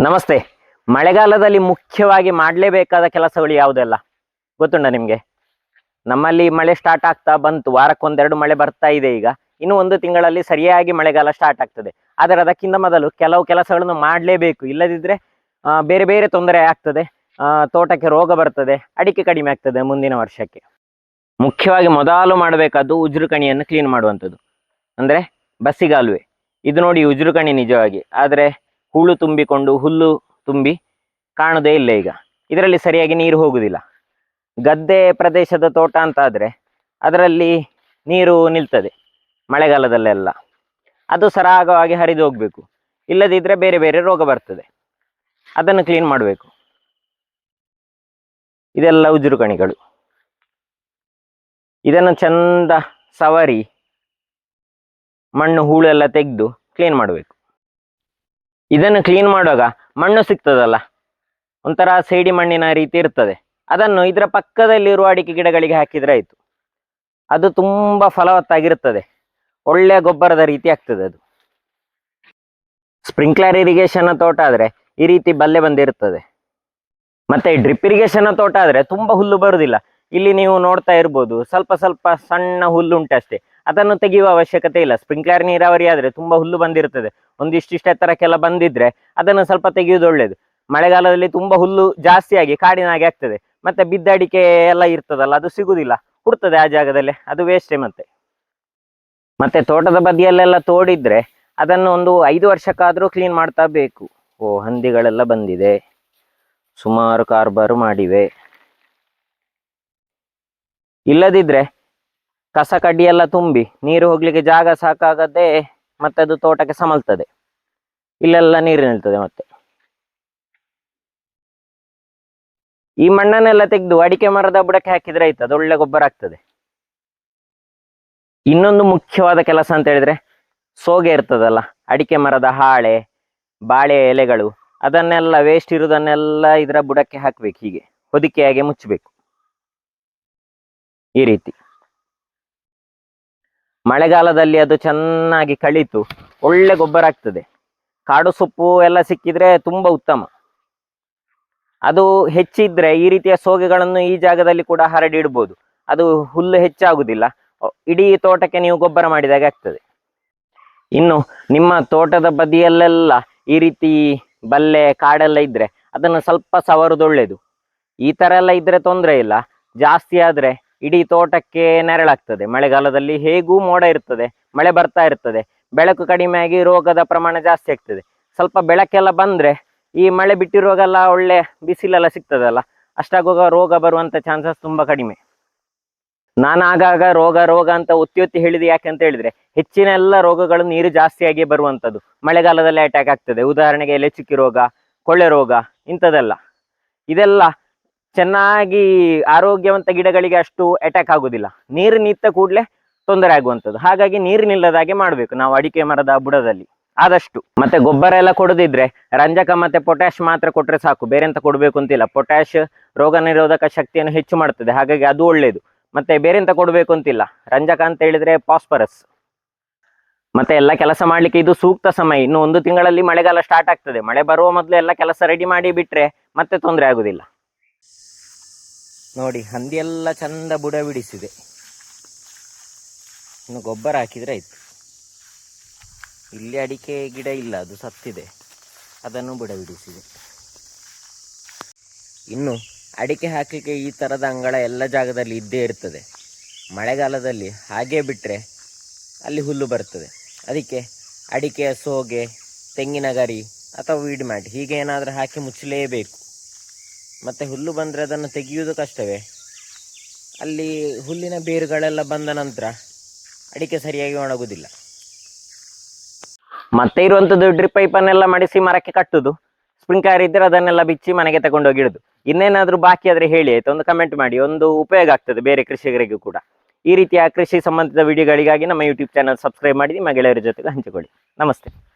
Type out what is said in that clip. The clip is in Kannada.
ನಮಸ್ತೆ. ಮಳೆಗಾಲದಲ್ಲಿ ಮುಖ್ಯವಾಗಿ ಮಾಡಲೇಬೇಕಾದ ಕೆಲಸಗಳು ಯಾವುದೆಲ್ಲ? ಗೊತ್ತುಂಟ ನಿಮಗೆ? ನಮ್ಮಲ್ಲಿ ಮಳೆ ಸ್ಟಾರ್ಟ್ ಆಗ್ತಾ ಬಂತು. ವಾರಕ್ಕೊಂದೆರಡು ಮಳೆ ಬರ್ತಾ ಇದೆ ಈಗ. ಇನ್ನು ಒಂದು ತಿಂಗಳಲ್ಲಿ ಸರಿಯಾಗಿ ಮಳೆಗಾಲ ಸ್ಟಾರ್ಟ್ ಆಗ್ತದೆ. ಆದರೆ ಅದಕ್ಕಿಂತ ಮೊದಲು ಕೆಲವು ಕೆಲಸಗಳನ್ನು ಮಾಡಲೇಬೇಕು. ಇಲ್ಲದಿದ್ದರೆ ಬೇರೆ ಬೇರೆ ತೊಂದರೆ ಆಗ್ತದೆ. ತೋಟಕ್ಕೆ ರೋಗ ಬರ್ತದೆ. ಅಡಿಕೆ ಕಡಿಮೆ ಆಗ್ತದೆ ಮುಂದಿನ ವರ್ಷಕ್ಕೆ. ಮುಖ್ಯವಾಗಿ ಮೊದಲು ಮಾಡಬೇಕಾದ್ದು ಉಜ್ರು ಕ್ಲೀನ್ ಮಾಡುವಂಥದ್ದು. ಅಂದರೆ ಬಸ್ಸಿಗಾಲುವೆ. ಇದು ನೋಡಿ ಉಜ್ರು ನಿಜವಾಗಿ. ಆದರೆ ಹೂಳು ತುಂಬಿಕೊಂಡು ಹುಲ್ಲು ತುಂಬಿ ಕಾಣದೇ ಇಲ್ಲ ಈಗ. ಇದರಲ್ಲಿ ಸರಿಯಾಗಿ ನೀರು ಹೋಗುವುದಿಲ್ಲ ಗದ್ದೆ ಪ್ರದೇಶದ ತೋಟ ಅಂತ ಆದರೆ ಅದರಲ್ಲಿ ನೀರು ನಿಲ್ತದೆ ಮಳೆಗಾಲದಲ್ಲೆಲ್ಲ. ಅದು ಸರಾಗವಾಗಿ ಹರಿದು ಹೋಗಬೇಕು. ಇಲ್ಲದಿದ್ದರೆ ಬೇರೆ ಬೇರೆ ರೋಗ ಬರ್ತದೆ. ಅದನ್ನು ಕ್ಲೀನ್ ಮಾಡಬೇಕು. ಇದೆಲ್ಲ ಉಜುರು ಕಣಿಗಳು. ಇದನ್ನು ಚಂದ ಸವರಿ ಮಣ್ಣು ಹೂಳೆಲ್ಲ ತೆಗೆದು ಕ್ಲೀನ್ ಮಾಡಬೇಕು. ಇದನ್ನು ಕ್ಲೀನ್ ಮಾಡುವಾಗ ಮಣ್ಣು ಸಿಗ್ತದಲ್ಲ? ಒಂಥರ ಸೈಡಿ ಮಣ್ಣಿನ ರೀತಿ ಇರ್ತದೆ. ಅದನ್ನು ಇದರ ಪಕ್ಕದಲ್ಲಿರುವ ಅಡಿಕೆ ಗಿಡಗಳಿಗೆ ಹಾಕಿದ್ರೆ ಆಯಿತು. ಅದು ತುಂಬ ಫಲವತ್ತಾಗಿರುತ್ತದೆ ಒಳ್ಳೆಯ ಗೊಬ್ಬರದ ರೀತಿ ಆಗ್ತದೆ ಅದು. ಸ್ಪ್ರಿಂಕ್ಲರ್ ಇರಿಗೇಷನ್ ತೋಟ ಆದ್ರೆ ಈ ರೀತಿ ಬಲ್ಲೆ ಬಂದಿರ್ತದೆ. ಮತ್ತೆ ಡ್ರಿಪ್ ಇರಿಗೇಷನ್ ತೋಟ ಆದ್ರೆ ತುಂಬಾ ಹುಲ್ಲು ಬರುವುದಿಲ್ಲ ಇಲ್ಲಿ ನೀವು ನೋಡ್ತಾ ಇರ್ಬೋದು, ಸ್ವಲ್ಪ ಸ್ವಲ್ಪ ಸಣ್ಣ ಹುಲ್ಲು ಉಂಟಷ್ಟೇ ಅದನ್ನು ತೆಗೆಯುವ ಅವಶ್ಯಕತೆ ಇಲ್ಲ. ಸ್ಪ್ರಿಂಕ್ಲರ್ ನೀರಾವರಿ ಆದರೆ ತುಂಬಾ ಹುಲ್ಲು ಬಂದಿರ್ತದೆ. ಒಂದಿಷ್ಟಿಷ್ಟ ಎತ್ತರಕ್ಕೆಲ್ಲ ಬಂದಿದ್ರೆ ಅದನ್ನು ಸ್ವಲ್ಪ ತೆಗೆಯುವುದು ಒಳ್ಳೇದು. ಮಳೆಗಾಲದಲ್ಲಿ ತುಂಬಾ ಹುಲ್ಲು ಜಾಸ್ತಿಯಾಗಿ ಕಾಡಿನ ಹಾಗೆ ಆಗ್ತದೆ. ಮತ್ತೆ ಬಿದ್ದಡಿಕೆ ಎಲ್ಲ ಇರ್ತದಲ್ಲ, ಅದು ಸಿಗುದಿಲ್ಲ. ಹುಡ್ತದೆ ಆ ಜಾಗದಲ್ಲಿ, ಅದು ವೇಸ್ಟೇ ಮತ್ತೆ. ಮತ್ತೆ ತೋಟದ ಬದಿಯಲ್ಲೆಲ್ಲ ತೋಡಿದ್ರೆ ಅದನ್ನು ಒಂದು ಐದು ವರ್ಷಕ್ಕಾದ್ರೂ ಕ್ಲೀನ್ ಮಾಡ್ತಾ ಬೇಕು. ಓ, ಹಂದಿಗಳೆಲ್ಲ ಬಂದಿದೆ. ಸುಮಾರು ಕಾರ್ಬಾರು ಮಾಡಿವೆ. ಇಲ್ಲದಿದ್ರೆ ಕಸ ಎಲ್ಲ ತುಂಬಿ, ನೀರು ಹೋಗ್ಲಿಕ್ಕೆ ಜಾಗ ಸಾಕಾಗದೆ ಮತ್ತೆ ಅದು ತೋಟಕ್ಕೆ ಸಮಲ್ತದೆ. ಇಲ್ಲೆಲ್ಲ ನೀರು ನಿಲ್ತದೆ ಮತ್ತೆ. ಈ ಮಣ್ಣನ್ನೆಲ್ಲ ತೆಗೆದು ಅಡಿಕೆ ಮರದ ಬುಡಕ್ಕೆ ಹಾಕಿದ್ರೆ ಆಯ್ತು, ಅದು ಒಳ್ಳೆ ಗೊಬ್ಬರ ಆಗ್ತದೆ. ಇನ್ನೊಂದು ಮುಖ್ಯವಾದ ಕೆಲಸ ಅಂತ ಹೇಳಿದ್ರೆ ಸೋಗೆ ಇರ್ತದಲ್ಲ, ಅಡಿಕೆ ಮರದ ಹಾಳೆ, ಬಾಳೆ ಎಲೆಗಳು, ಅದನ್ನೆಲ್ಲ ವೇಸ್ಟ್ ಇರುವುದನ್ನೆಲ್ಲ ಇದರ ಬುಡಕ್ಕೆ ಹಾಕ್ಬೇಕು ಹೀಗೆ, ಹೊದಿಕೆಯಾಗೆ ಮುಚ್ಚಬೇಕು. ಈ ರೀತಿ. ಮಳೆಗಾಲದಲ್ಲಿ ಅದು ಚೆನ್ನಾಗಿ ಕಳಿತು, ಒಳ್ಳೆ ಗೊಬ್ಬರ ಆಗ್ತದೆ. ಕಾಡು ಸೊಪ್ಪು ಎಲ್ಲ ಸಿಕ್ಕಿದ್ರೆ ತುಂಬಾ ಉತ್ತಮ. ಅದು ಹೆಚ್ಚಿದ್ರೆ ಈ ರೀತಿಯ ಸೋಗೆಗಳನ್ನು ಈ ಜಾಗದಲ್ಲಿ ಕೂಡ ಹರಡಿ ಇಡ್ಬೋದು. ಅದು ಹುಲ್ಲು ಹೆಚ್ಚಾಗುದಿಲ್ಲ. ಇಡೀ ತೋಟಕ್ಕೆ ನೀವು ಗೊಬ್ಬರ ಮಾಡಿದಾಗ ಆಗ್ತದೆ. ಇನ್ನು ನಿಮ್ಮ ತೋಟದ ಬದಿಯಲ್ಲೆಲ್ಲ ಈ ರೀತಿ ಬಲ್ಲೆ ಕಾಡೆಲ್ಲ ಇದ್ರೆ ಅದನ್ನು ಸ್ವಲ್ಪ ಸವರುದು ಈ ತರ ಎಲ್ಲ ಇದ್ರೆ ತೊಂದರೆ ಇಲ್ಲ. ಜಾಸ್ತಿ ಆದ್ರೆ ಇಡೀ ತೋಟಕ್ಕೆ ನೆರಳಾಗ್ತದೆ. ಮಳೆಗಾಲದಲ್ಲಿ ಹೇಗೂ ಮೋಡ ಇರ್ತದೆ, ಮಳೆ ಬರ್ತಾ ಇರ್ತದೆ, ಬೆಳಕು ಕಡಿಮೆ ಆಗಿ ರೋಗದ ಪ್ರಮಾಣ ಜಾಸ್ತಿ ಆಗ್ತದೆ. ಸ್ವಲ್ಪ ಬೆಳಕೆಲ್ಲ ಬಂದ್ರೆ ಈ ಮಳೆ ಬಿಟ್ಟಿರುವಾಗೆಲ್ಲ ಒಳ್ಳೆ ಬಿಸಿಲೆಲ್ಲ ಸಿಗ್ತದಲ್ಲ, ಅಷ್ಟಾಗುವಾಗ ರೋಗ ಬರುವಂತ ಚಾನ್ಸಸ್ ತುಂಬಾ ಕಡಿಮೆ. ನಾನು ಆಗಾಗ ರೋಗ ರೋಗ ಅಂತ ಒತ್ತಿ ಒತ್ತಿ ಹೇಳಿದೆ ಯಾಕೆ ಅಂತ ಹೇಳಿದ್ರೆ, ಹೆಚ್ಚಿನ ಎಲ್ಲ ರೋಗಗಳು ನೀರು ಜಾಸ್ತಿಯಾಗಿ ಬರುವಂಥದ್ದು. ಮಳೆಗಾಲದಲ್ಲಿ ಅಟ್ಯಾಕ್ ಆಗ್ತದೆ. ಉದಾಹರಣೆಗೆ ಎಲೆಚುಕ್ಕಿ ರೋಗ ಕೊಳ್ಳೆ ರೋಗ ಇಂಥದ್ದೆಲ್ಲ. ಇದೆಲ್ಲ ಚೆನ್ನಾಗಿ ಆರೋಗ್ಯವಂತ ಗಿಡಗಳಿಗೆ ಅಷ್ಟು ಅಟ್ಯಾಕ್ ಆಗುದಿಲ್ಲ. ನೀರು ನಿಂತ ಕೂಡಲೇ ತೊಂದರೆ ಆಗುವಂಥದ್ದು. ಹಾಗಾಗಿ ನೀರು ನಿಲ್ಲದಾಗೆ ಮಾಡಬೇಕು. ನಾವು ಅಡಿಕೆ ಮರದ ಬುಡದಲ್ಲಿ. ಆದಷ್ಟು. ಮತ್ತೆ ಗೊಬ್ಬರ ಎಲ್ಲ ಕೊಡದಿದ್ರೆ ರಂಜಕ ಮತ್ತೆ ಪೊಟ್ಯಾಶ್ ಮಾತ್ರ ಕೊಟ್ರೆ ಸಾಕು. ಬೇರೆ ಎಂತ ಕೊಡಬೇಕು ಅಂತಿಲ್ಲ. ಪೊಟ್ಯಾಶ್ ರೋಗ ನಿರೋಧಕ ಶಕ್ತಿಯನ್ನು ಹೆಚ್ಚು ಮಾಡ್ತದೆ. ಹಾಗಾಗಿ ಅದು ಒಳ್ಳೇದು. ಮತ್ತೆ ಬೇರೆ ಎಂತ ಕೊಡಬೇಕು ಅಂತಿಲ್ಲ. ರಂಜಕ ಅಂತ ಹೇಳಿದ್ರೆ ಪಾಸ್ಪರಸ್ ಮತ್ತೆ ಎಲ್ಲ ಕೆಲಸ ಮಾಡ್ಲಿಕ್ಕೆ ಇದು ಸೂಕ್ತ ಸಮಯ. ಇನ್ನು ಒಂದು ತಿಂಗಳಲ್ಲಿ ಮಳೆಗಾಲ ಸ್ಟಾರ್ಟ್ ಆಗ್ತದೆ. ಮಳೆ ಬರುವ ಮೊದಲು ಎಲ್ಲ ಕೆಲಸ ರೆಡಿ ಮಾಡಿ ಬಿಟ್ರೆ ಮತ್ತೆ ತೊಂದರೆ ಆಗುದಿಲ್ಲ. ನೋಡಿ ಹಂದಿ ಎಲ್ಲ ಚಂದ ಬುಡ ಬಿಡಿಸಿದೆ. ಇನ್ನು ಗೊಬ್ಬರ ಹಾಕಿದ್ರೆ ಆಯ್ತು. ಇಲ್ಲಿ ಅಡಿಕೆ ಗಿಡ ಇಲ್ಲ, ಅದು ಸತ್ತಿದೆ. ಅದನ್ನು ಬುಡ ಬಿಡಿಸಿದೆ. ಇನ್ನು ಅಡಿಕೆ ಹಾಕಲಿಕ್ಕೆ ಈ ಥರದ ಅಂಗಳ ಎಲ್ಲ ಜಾಗದಲ್ಲಿ ಇದ್ದೇ ಇರ್ತದೆ. ಮಳೆಗಾಲದಲ್ಲಿ ಹಾಗೆ ಬಿಟ್ಟರೆ ಅಲ್ಲಿ ಹುಲ್ಲು ಬರ್ತದೆ. ಅದಕ್ಕೆ ಅಡಿಕೆಯ ಸೋಗೆ, ತೆಂಗಿನ ಗರಿ ಅಥವಾ ವೀಡ್ ಮ್ಯಾಟ್ ಹೀಗೆ ಏನಾದರೂ ಹಾಕಿ ಮುಚ್ಚಲೇಬೇಕು. ಮತ್ತು ಹುಲ್ಲು ಬಂದರೆ ಅದನ್ನು ತೆಗೆಯುವುದು ಕಷ್ಟವೇ. ಅಲ್ಲಿ ಹುಲ್ಲಿನ ಬೇರುಗಳೆಲ್ಲ ಬಂದ ನಂತರ ಅಡಿಕೆ ಸರಿಯಾಗಿ ಒಣಗುವುದಿಲ್ಲ. ಮತ್ತೆ ಇರುವಂಥದ್ದು ಡ್ರಿಪ್ ಪೈಪನ್ನೆಲ್ಲ ಮಾಡಿಸಿ ಮರಕ್ಕೆ ಕಟ್ಟುದು. ಸ್ಪ್ರಿಂಕ್ಲರ್ ಇದ್ರೆ ಅದನ್ನೆಲ್ಲ ಬಿಚ್ಚಿ ಮನೆಗೆ ತಗೊಂಡೋಗಿ ಇಡುದು. ಇನ್ನೇನಾದ್ರೂ ಬಾಕಿ ಆದ್ರೆ ಹೇಳಿ ಆಯ್ತು? ಒಂದು ಕಮೆಂಟ್ ಮಾಡಿ. ಒಂದು ಉಪಯೋಗ ಆಗ್ತದೆ ಬೇರೆ ಕೃಷಿಕರಿಗೂ ಕೂಡ. ಈ ರೀತಿಯ ಕೃಷಿ ಸಂಬಂಧಿತ ವಿಡಿಯೋಗಳಿಗಾಗಿ ನಮ್ಮ ಯೂಟ್ಯೂಬ್ ಚಾನಲ್ ಸಬ್ಸ್ಕ್ರೈಬ್ ಮಾಡಿ, ನಿಮ್ಮ ಗೆಳೆಯರ ಜೊತೆಗೆ ಹಂಚಿಕೊಳ್ಳಿ. ನಮಸ್ತೆ.